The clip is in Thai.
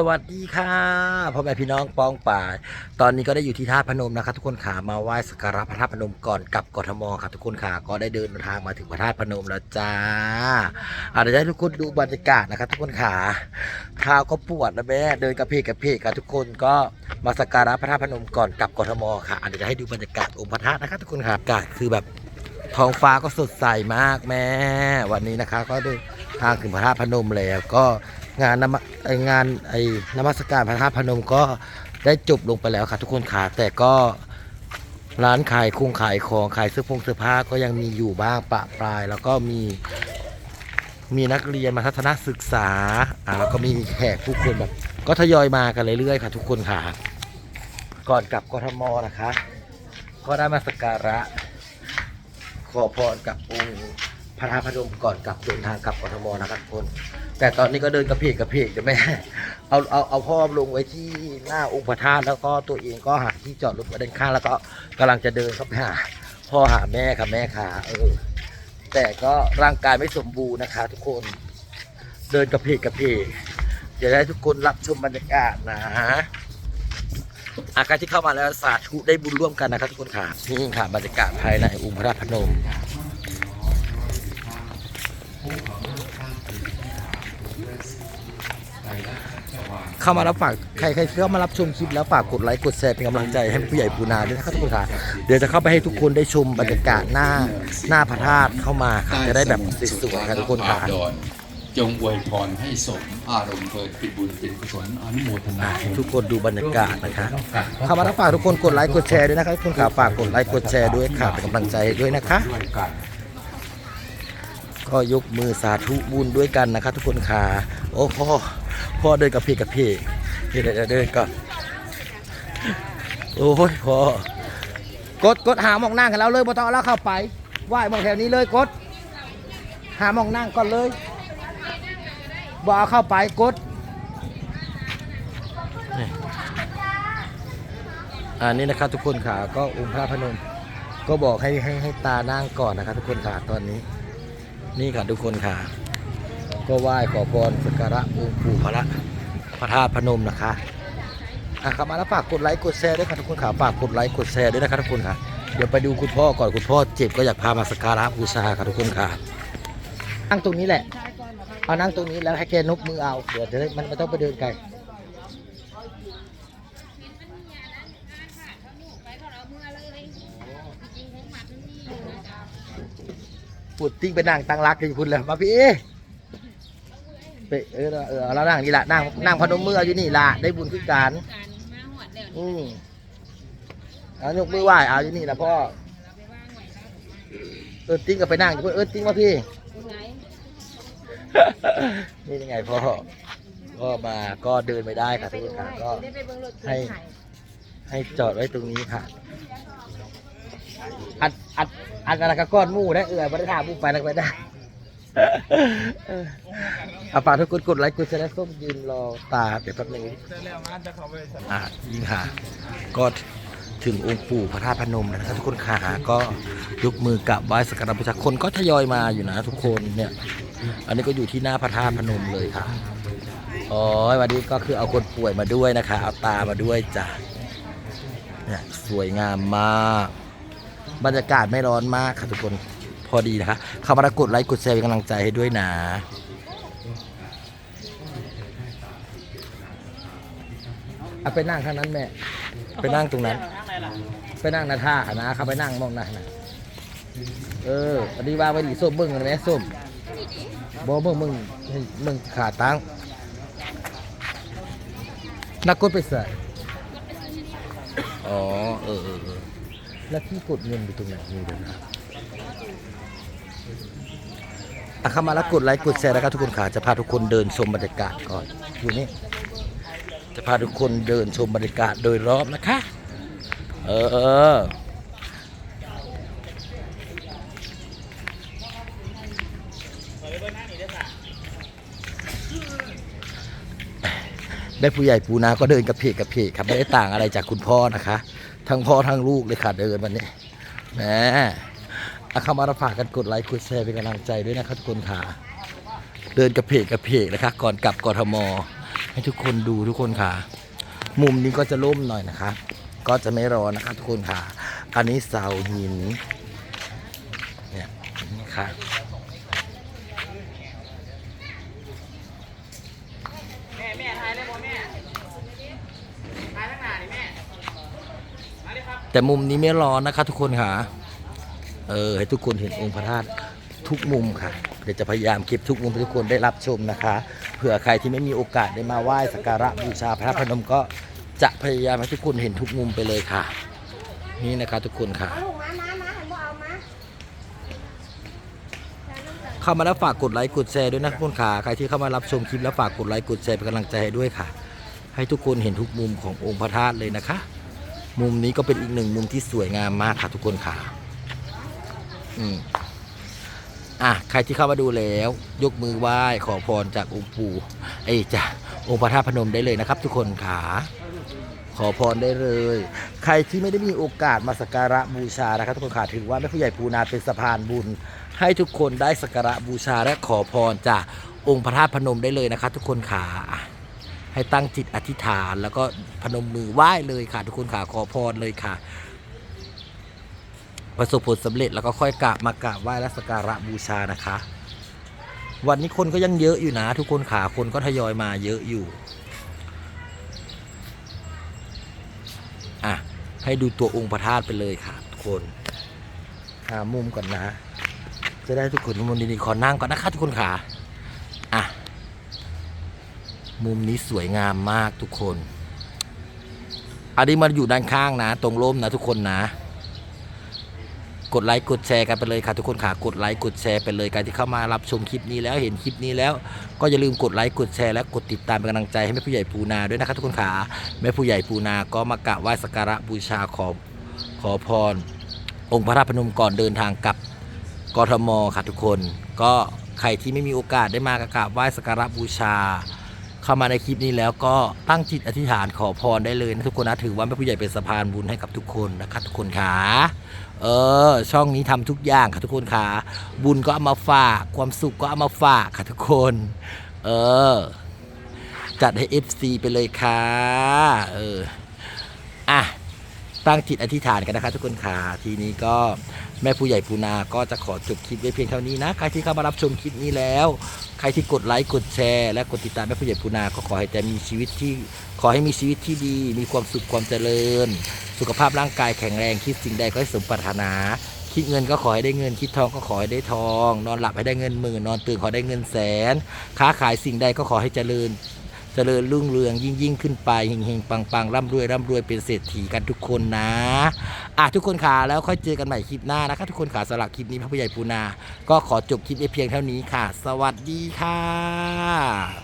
สวัสดีค่ะพ่อแม่พี่น้องปองป่า ตอนนี้ก็ได้อยู่ที่ท่าพนมนะครับทุกคนขามาไหว้สักการะพระธาตุพนมก่อนกลับกทมครับทุกคนขาก็ได้เดินทางมาถึงพระธาตุพนมแล้วจ้าอาจจะให้ทุกคนดูบรรยากาศนะครับทุกคนขาเท้าก็ปวดนะแม่เดินกระเพกกระเพกครับทุกคนก็มาสักการะพระธาตุพนมก่อนกลับกทมค่ะอาจจะให้ดูบรรยากาศองค์พระธาตุนะครับทุกคนขาอากาศคือแบบท้องฟ้าก็สดใสมากแม่ วันนี้นะคะ ก็เดินทางถึงพระธาตุพนมแล้วก็ งานนมไองานไอนมัสการพระธาตุพนมก็ได้จบลงไปแล้วค่ะทุกคนค่ะแต่ก็ร้านขายคงขายของขายเสื้อผงเสื้อผ้าก็ยังมีอยู่บ้างปะปลาย แล้วก็มีมีนักเรียนมาทัศนศึกษาอ่าแล้วก็มีแขกผู้คนแบบ ก็ทยอยมากันเรื่อยๆค่ะ ทุกคนค่ะ ก่อนกลับกทมนะคะ ก็ได้มาสักการะ ขอพรกับองค์พระธาตุพนมก่อนกลับเดินทางกลับกทมนะครับทุกคน แต่ตอนนี้ก็เดินกระเพกกระเพกเดี๋ยวแม่เอาเอาเอาพ่อลงไว้ที่หน้าองค์พระธาตุแล้วก็ตัวเองก็หาที่จอดรถไว้ด้านข้างแล้วก็กำลังจะเดินเข้าไปหาพ่อหาแม่ค่ะแม่ขาเออแต่ก็ร่างกายไม่สมบูรณ์นะคะ ทุกคนเดินกระเพกกระเพกเดี๋ยวให้ทุกคนรับชมบรรยากาศนะฮะอาการที่เข้ามาแล้วสาธุได้บุญร่วมกันนะครับทุกคนค่ะนี่ค่ะบรรยากาศภายในองค์พระธาตุพนม เข้ามารับฝากใครใครเข้ามารับชมคลิปแล้วฝากกดไลค์กดแชร์เป็นกำลังใจให้ผู้ใหญ่ปูนาด้วยนะครับทุกคนค่ะเดี๋ยวจะเข้าไปให้ทุกคนได้ชมบรรยากาศหน้าหน้าพระธาตุเข้ามาค่ะจะได้แบบสวยๆครับทุกคนค่ะอาดอนจงอวยพรให้สมอารมณ์เพลินเป็นบุญเป็นกุศลอนุโมทนาทุกคนดูบรรยากาศนะคะเข้ามารับฝากทุกคนกดไลค์กดแชร์ด้วยนะครับทุกคนค่ะฝากกดไลค์กดแชร์ด้วยค่ะเป็นกำลังใจให้ด้วยนะคะด้วยกันก็ยกมือสาธุบุญด้วยกันนะครับทุกคนค่ะ โอ้พ่อ พ่อเดินกับพี่กับพี่นี่เดี๋ยวเดินก่อนโอ้ยพ่อกดกดหาหมองนั่งกันแล้วเลยบ่ต้องเอาแล้วเข้าไปไหว้หมองแถวนี้เลยกด หาหมองนั่งก่อนเลยบ่เอาเข้าไปกดนี่อันนี้นะครับทุกคนค่ะก็องค์พระพนมก็บอกให้ให้ให้ตานั่งก่อนนะครับทุกคนค่ะตอนนี้ นี่ค่ะทุกคนค่ะ ก็ไหว้ขอพรสักการะองค์ปู่พระพระธาตุพนมนะคะอะครับมาแล้วฝากกดไลค์กดแชร์ด้วยค่ะทุกคนค่ะฝากกดไลค์กดแชร์ด้วยนะครับทุกคนค่ะเดี๋ยวไปดูคุณพ่อก่อนคุณพ่อเจ็บก็อยากพามาสักการะบูชาค่ะทุกคนค่ะนั่งตรงนี้แหละ เอานั่งตรงนี้แล้วให้แกนกมือเอาเดี๋ยวจะได้มันไม่ต้องไปเดินไกลปุดติ้งไปนั่งตั้งรักอยู่คุณเลยมาพี่ ไปเออเออเรานั่งนี่ละนั่งนั่งพนมมือเอาอยู่นี่ละได้บุญคือการการมาหอดเดี๋ยวอืมเอายกมือไหว้เอาอยู่นี่ละพ่อเราไปว่างไว้ครับเออติ้งก็ไปนั่งอยู่เออติ้งมาพี่คุณไงนี่ยังไงพ่อก็มาก็เดินไม่ได้ค่ะทุกคนค่ะก็ได้ไปเบิ่งรถให้ให้จอดไว้ตรงนี้ค่ะ อัดอัดอัดอะไรก็ก้อนหมู่ได้เออไม่ได้ถามหมู่ไปแล้วก็ไม่ได้เออเอาฝาทุกคนกดไลค์กดแชร์ส้มยืนรอตาเดี๋ยวแป๊บนึงอะยิงค่ะก็ถึงองค์ปู่พระธาตุพนมนะครับทุกคนขาก็ยกมือกราบไหว้สักการะบูชาคนก็ทยอยมาอยู่นะทุกคนเนี่ย อันนี้ก็อยู่ที่หน้าพระธาตุพนมเลยค่ะอ๋อวันนี้ก็คือเอาคนป่วยมาด้วยนะคะเอาตามาด้วยจ้ะเนี่ยสวยงามมาก บรรยากาศไม่ร้อนมากค่ะทุกคน อดีนะคะเข้ามากดไลค์กดแชร์เป็นกำลังใจให้ด้วยนะเอาไปนั่งข้างนั้นแม่ ไปนั่งตรงนั้น ไปนั่งนาท่านะเขาไปนั่งมองหน้านะเอออันนี้ว่าไว้ดีส้มมึงนะแม่ส้มบอมึงมึงมึงขาตั้งนักกดไปใส่อ๋อเออเออเออแล้วที่กดเงินอยู่ตรงไหนนี่เดี๋ยวนะ อะเข้ามาแล้วกดไลค์กดแชร์นะครับทุกคนค่ะจะพาทุกคนเดินชมบรรยากาศก่อนอยู่นี่จะพาทุกคนเดินชมบรรยากาศโดยรอบนะคะ เออได้ผู้ใหญ่ปูนาก็เดินกระเพกกระเพกครับไม่ได้ต่างอะไรจากคุณพ่อนะคะ ทั้งพ่อทั้งลูกเลยค่ะเดินวันนี้แหม อาเข้ามารับฝากกันกดไลค์กดแชร์เป็นกำลังใจด้วยนะครับทุกคนค่ะเดินกระเพกกระเพกนะคะ ก่อนกลับกทม ให้ทุกคนดูทุกคนค่ะ มุมนี้ก็จะล่มหน่อยนะคะ ก็จะไม่ร้อนนะคะทุกคนค่ะ อันนี้เสาหินเนี่ยนี่ค่ะแม่แม่ทายได้บ่แม่ทายทั้งหน้านี่แม่มาเลยครับแต่มุมนี้ไม่ร้อนนะคะทุกคนค่ะ เออให้ทุกคนเห็นองค์พระธาตุทุกมุมค่ะ เดี๋ยวจะพยายามเก็บทุกมุมให้ทุกคนได้รับชมนะคะเผื่อใครที่ไม่มีโอกาสได้มาไหว้สักการะบูชาพระพนมก็จะพยายามให้ทุกคนเห็นทุกมุมไปเลยค่ะ นี่นะคะทุกคนค่ะ เข้ามาแล้วฝากกดไลค์กดแชร์ด้วยนะทุกคนค่ะใครที่เข้ามารับชมคลิปแล้วฝากกดไลค์กดแชร์เป็นกำลังใจให้ด้วยค่ะ ให้ทุกคนเห็นทุกมุมขององค์พระธาตุเลยนะคะ มุมนี้ก็เป็นอีกหนึ่งมุมที่สวยงามมากค่ะทุกคนค่ะ อืมอะใครที่เข้ามาดูแล้ว ยกมือไหว้ขอพรจากองค์ปู่เอ้จากองค์พระธาตุพนมได้เลยนะครับ ทุกคนค่ะขอพรได้เลย ใครที่ไม่ได้มีโอกาสมาสักการะบูชานะครับทุกคนค่ะถือว่าแม่ผู้ใหญ่ปูนาเป็นสะพานบุญ ให้ทุกคนได้สักการะบูชาและขอพรจากองค์พระธาตุพนมได้เลยนะคะทุกคนค่ะให้ตั้งจิตอธิษฐาน แล้วก็พนมมือไหว้เลยค่ะ ทุกคนค่ะขอพรเลยค่ะ ประสบผลสำเร็จแล้วก็ค่อยกราบมากราบไหว้และสักการะบูชานะคะ วันนี้คนก็ยังเยอะอยู่นะ ทุกคนขาคนก็ทยอยมาเยอะอยู่อะให้ดูตัวองค์พระธาตุไปเลยค่ะ ทุกคนหามุมก่อนนะ จะได้ทุกคนมุมดีๆขอนั่งก่อนนะคะทุกคนค่ะอะมุมนี้สวยงามมากทุกคนอันนี้มันอยู่ด้านข้างนะ ตรงร่มนะทุกคนนะ กดไลค์กดแชร์กันไปเลยค่ะทุกคนค่ะกดไลค์กดแชร์ไปเลยการที่เข้ามารับชมคลิปนี้แล้วเห็นคลิปนี้แล้ว ก็อย่าลืมกดไลค์กดแชร์และกดติดตามเป็นกำลังใจให้แม่ผู้ใหญ่ปูนาด้วยนะคะทุกคนค่ะแม่ผู้ใหญ่ปูนาก็มากราบไหว้สักการะบูชาขอขอพร องค์พระธาตุพนมก่อนเดินทางกลับกทมค่ะทุกคน ก็ใครที่ไม่มีโอกาสได้มากราบไหว้สักการะบูชา เข้ามาในคลิปนี้แล้วก็ตั้งจิตอธิษฐานขอพรได้เลยนะทุกคนนะถือว่าแม่ผู้ใหญ่เป็นสะพานบุญให้กับทุกคนนะคะทุกคนขาเออ ช่องนี้ทำทุกอย่างค่ะทุกคนขาบุญก็เอามาฝากความสุขก็เอามาฝากค่ะทุกคน เออ จัดให้ FC ไปเลยค่ะเอออะ ตั้งจิตอธิษฐานกันนะคะ ทุกคนค่ะทีนี้ก็แม่ผู้ใหญ่ปูนาก็จะขอจบคลิปไว้เพียงเท่านี้นะ ใครที่เข้ามารับชมคลิปนี้แล้ว ใครที่กดไลค์กดแชร์และกดติดตามแม่ผู้ใหญ่ปูนาก็ขอให้แต่มีชีวิตที่ขอให้มีชีวิตที่ดี มีความสุขความเจริญ สุขภาพร่างกายแข็งแรงคิดสิ่งใดก็ให้สมปรารถนาคิดเงินก็ขอให้ได้เงิน คิดทองก็ขอให้ได้ทอง นอนหลับให้ได้เงินหมื่นนอนตื่นขอได้เงินแสน ค้าขายสิ่งใดก็ขอให้เจริญ เจริญรุ่งเรืองยิ่งยิ่งขึ้นไปเฮงเฮงปังปังร่ำรวยร่ำรวยเป็นเศรษฐีกันทุกคนนะอะทุกคนขาแล้วค่อยเจอกันใหม่คลิปหน้านะคะทุกคนขาสำหรับคลิปนี้พระผู้ใหญ่ปูนา ก็ขอจบคลิปเพียงเท่านี้ค่ะ สวัสดีค่ะ